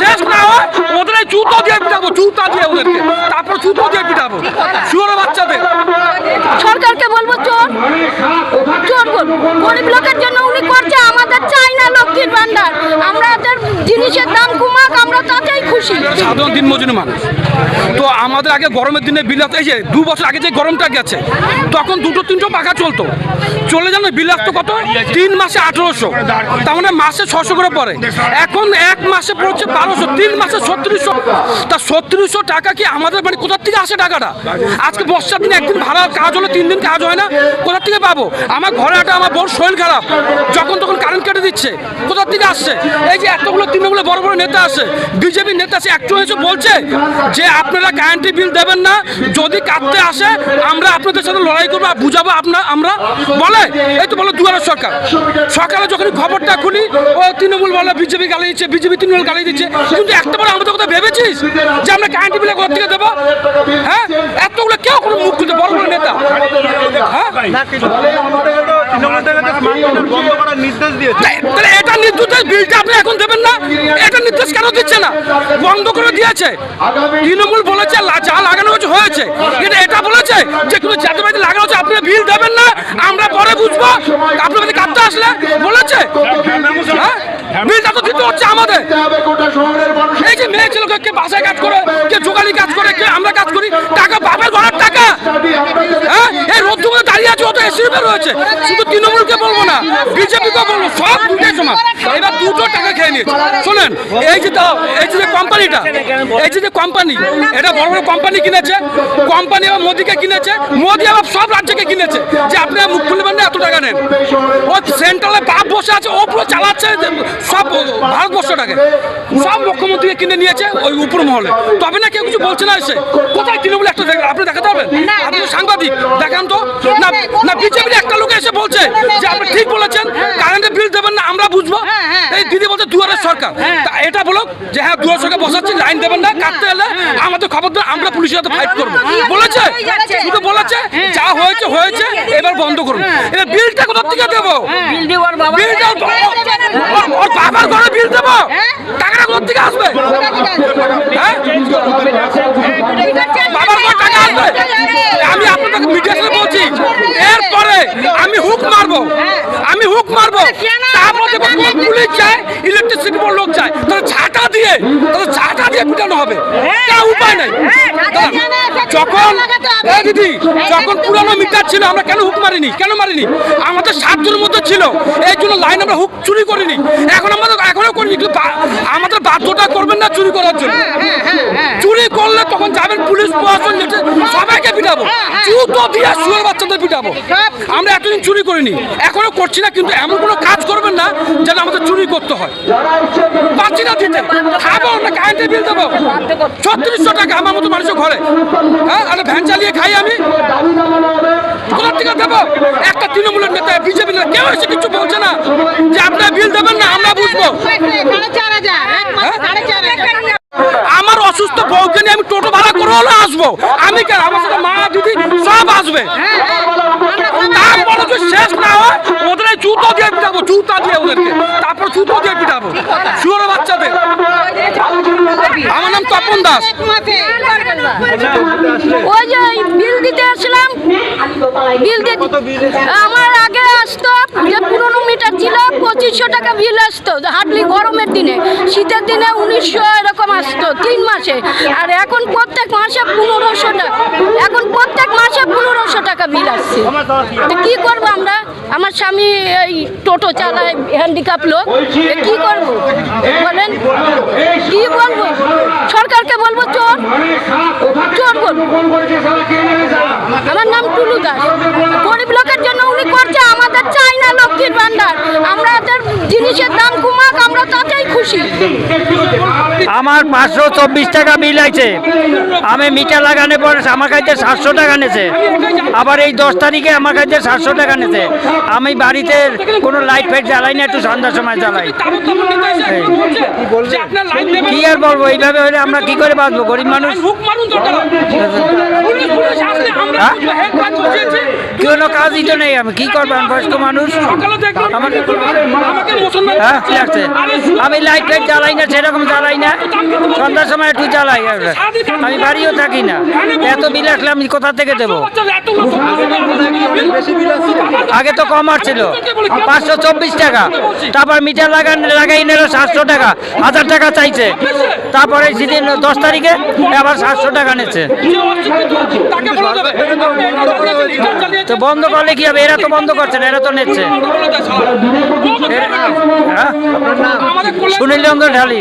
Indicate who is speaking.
Speaker 1: শেষ না হয় ওদের জুতো দিয়ে পিটাবো জুতা দিয়ে ওদেরকে। তারপর জুতো দিয়ে পিটাবো। শুয়োর বাচ্চাদের।
Speaker 2: সরকারকে বলব চোর। চোর গরিব লোকের জন্য উনি করছে আমাদের চাই না লক্ষ্মীর ভান্ডার। আমাদের জিনিসের দাম কমাক আমরা তাতেই খুশি।
Speaker 1: সাধারণ দিন মজুরি মানুষ। তো আমাদের আগে গরমের দিনে বিলাস এই যে দু বছর আগে যে গরমটা গেছে, তখন দুটো তিনটো পাখা চলতো। চলে যান বিলাস তো কত? তিন মাসে আঠেরোশো। তার মানে মাসে ছশো করে পড়ে। এখন এক মাসে পড়ছে বারোশো, তিন মাসে ছত্রিশশো। তা ছত্রিশশো টাকা কি আমাদের মানে কোথার থেকে আসে টাকাটা? আজকে বর্ষার দিনে একদিন ভাড়া কাজ হলে তিন দিন কাজ হয় না, কোথার থেকে পাবো? আমার ঘরে একটা আমার বড় শরীর খারাপ। যখন কারেন্ট কেটে দিচ্ছে। কোথার থেকে আসছে? এই যে এতগুলো তৃণমূলে বড় বড় নেতা আছে, বিজেপি নেতা আছে একটু এসে বলছে যে আপনারা কারেন্টের বিল দেবেন না, যদি কাটতে আসে, আমরা আপনাদের সাথে লড়াই করব বুঝাবো আপনার আমরা। বলে? এই তো বলো দুয়ারের সরকার। সকালে যখন খবরটা খুলি, ও তৃণমূল বলে, বিজেপি গালি দিচ্ছে, বিজেপি তৃণমূল গালি দিচ্ছে। কিন্তু একটা বার আমাদের কথা ভেবেছিস যে আমরা কারেন্টের বিলে কোথা থেকে দেবো? হ্যাঁ? এতগুলো কেউ কোনো মুখ খুলতে, বড় বড় নেতা। হ্যাঁ?
Speaker 3: নির্দেশ দিয়েছে।
Speaker 1: তাহলে এটা নির্দেশ বিলটা আপনি এখন দেবেন না? এটা নির্দেশ কেন দিচ্ছে না? বন্ধ করে দিয়েছে। তৃণমূল বলেছে যা লাগানো হয়েছে হয়েছে। এটা এটা বলেছে যে কোনো লাগানো হচ্ছে আপনি বিল দেবেন না। আমরা পরে বুঝব। আপনার বাড়িতে কাটতে আসলে বলেছে। হ্যাঁ? বিলটা তো দিতে হচ্ছে আমাদের। এই যে মেয়ে ছেলেকে কে বাসায় কাজ করে কে জোগালি কাজ করে কে আমরা কাজ করি টাকা বাপের ঘরের টাকা হ্যাঁ এই রোদ্দু মধ্যে রুমে রয়েছে। শুধু তৃণমূলকে বলব না বিজেপিকে বলব সব দুটাই সমান শোনেন এই যে এই যে কোম্পানিটা এই যে কোম্পানি এটা বড় বড় কোম্পানি কিনেছে কোম্পানি আবার মোদিকে কিনেছে মোদি আবার সব রাজ্যকে কিনেছে। যে মুখ খুলবেন না এত টাকা নেন। ও সেন্ট্রালে বাপ বসে আছে ও পুরো চালাচ্ছে সব ভারতবর্ষটাকে। সব মুখ্যমন্ত্রীকে কিনে নিয়েছে ওই উপর মহলে। তবে না কেউ কিছু বলছে না এসে। কোথায় তৃণমূল একটা আপনি দেখাতে পারবেন? আপনি সাংবাদিক দেখান তো। না না বিজেপির একটা লোক এসে বলছে যে আপনি ঠিক বলেছেন কারেন্টের বিল দেবেন না আমরা বুঝব। এই দিদি বলছে দুয়ারের সরকার। এটা বলো যে হ্যাঁ দুয়ার সরকার বসাচ্ছি লাইন দেবেন না কাটতে এলে আমাদের খবর দেবে আমরা পুলিশের সাথে ফাইট করব। বলেছে? শুধু বলেছে? যা হয়েছে হয়েছে এবার বন্ধ করুন। এবার বিলটা কোথা থেকে দেবো? বিলটা ওর বাবার ঘরে বিল দেবো। টাকাটা কোথা থেকে আসবে? হ্যাঁ বাবার ঘর টাকা আসবে আমি আপনাদেরকে মিডিয়াতে বলছি এরপরে আমি হুক মারবো আমি হুক মারবো। তারপর পুলিশ যায় ইলেকট্রিসিটি বোর্ড লোক যায় তাহলে ছাটা দিয়ে তাহলে ছাটা দিয়ে পিটানো হবে। তা উপায় নেই। দাঁড়ান। যখন দিদি যখন পুরানো মিটার ছিল আমরা কেন হুক মারিনি? কেন মারিনি? আমাদের সাতজনের মধ্যে ছিল। এই জন্য লাইন আমরা হুক চুরি করিনি। এখন আমাদের এখনও করিনি কিন্তু আমাদের বাধ্যটা করবেন না চুরি করার জন্য। চুরি করলে তখন যাবেন পুলিশ প্রশাসন সবাইকে পিটাবো। জুতো দিয়ে শুয়ে বাচ্চাদের পিটাবো। আমরা এতদিন চুরি করিনি। এখনও করছি না, কিন্তু এমন কোনো কাজ করবেন না যেন আমাদের চুরি করতে হয়। পাচ্ছি না খাব না, কারেন্টের বিল দেবো। ছত্রিশশো টাকা আমার মতো মানুষের ঘরে। হ্যাঁ আর ভ্যান চালিয়ে খাই আমি। কোথার থেকে দেবো? একটা তৃণমূলের নেতা বিজেপি কেউ এসে কিছু বলছে না যে আপনার বিল দেবেন না আমরা বুঝব আমার অসুস্থ বউকে নিয়ে আমি টোটো ভাড়া করে হলে আসব। আমি কে আমার সাথে মা দিদি সব আসবে। তারপরে যদি শেষ না হয় ওদের জুতো দিয়ে পিটাবো জুতা দিয়ে ওদেরকে। তারপর জুতো দিয়ে পিটাবো। শুয়োর তপন দাস।
Speaker 2: ওই যে বিল দিতে আসলাম। বিল দিতে আমার আগে আসতো যে পুরনো মিটার ছিল পঁচিশশো টাকা বিল আসতো হাটলি গরমের দিনে। শীতের দিনে উনিশশো এরকম আসতো তিন মাসে। আর এখন প্রত্যেক মাসে পনেরোশো টাকা এখন প্রত্যেক মাসে পনেরোশো টাকা বিল আসছে। কি করব আমরা? আমার স্বামী এই টোটো চালায় হ্যান্ডিক্যাপ লোক। কি করব? বলেন কি বলব সরকারকে বলব চোর বলব আমার নাম টুলু দাস গরিব লোকের জন্য উনি করছে আমাদের চাই না লক্ষ্মীর ভান্ডার আমাদের জিনিসের দাম কমাক আমরা তাতেই খুশি
Speaker 4: আমার পাঁচশো চব্বিশ টাকা বিল আছে আমি মিটার লাগানোর পর আমার কাছে সাতশো টাকা নেছে আবার এই দশ তারিখে আমার কাছে সাতশো টাকা নেছে আমি বাড়িতে কোনো লাইট ফাইট জ্বালাই না একটু সন্ধ্যার সময় জ্বালাই। কি আর বলব এইভাবে হলে আমরা কি করে বাঁচবো? গরিব মানুষ কোনো কাজই তো নেই, আমি কি করব? আমি বয়স্ক মানুষ। হ্যাঁ কি আছে? আমি লাইট ফাইট জ্বালাই না, সেরকম জ্বালাই না। সন্ধ্যার সময় একটু জ্বালাই আমি বাড়িও থাকি না। এত বিল আসলে আমি কোথা থেকে দেবো? আগে তো কম ছিল পাঁচশো চব্বিশ টাকা। তারপর মিটার লাগান, লাগাই নিল সাতশো টাকা। হাজার টাকা চাইছে। তারপরে সেদিন দশ তারিখে আবার সাতশো টাকা নিচ্ছে। তো বন্ধ করলে কি হবে? এরা তো বন্ধ করছে না এরা তো নিচ্ছে। হ্যাঁ? সুনীল চন্দ্র ঢালি।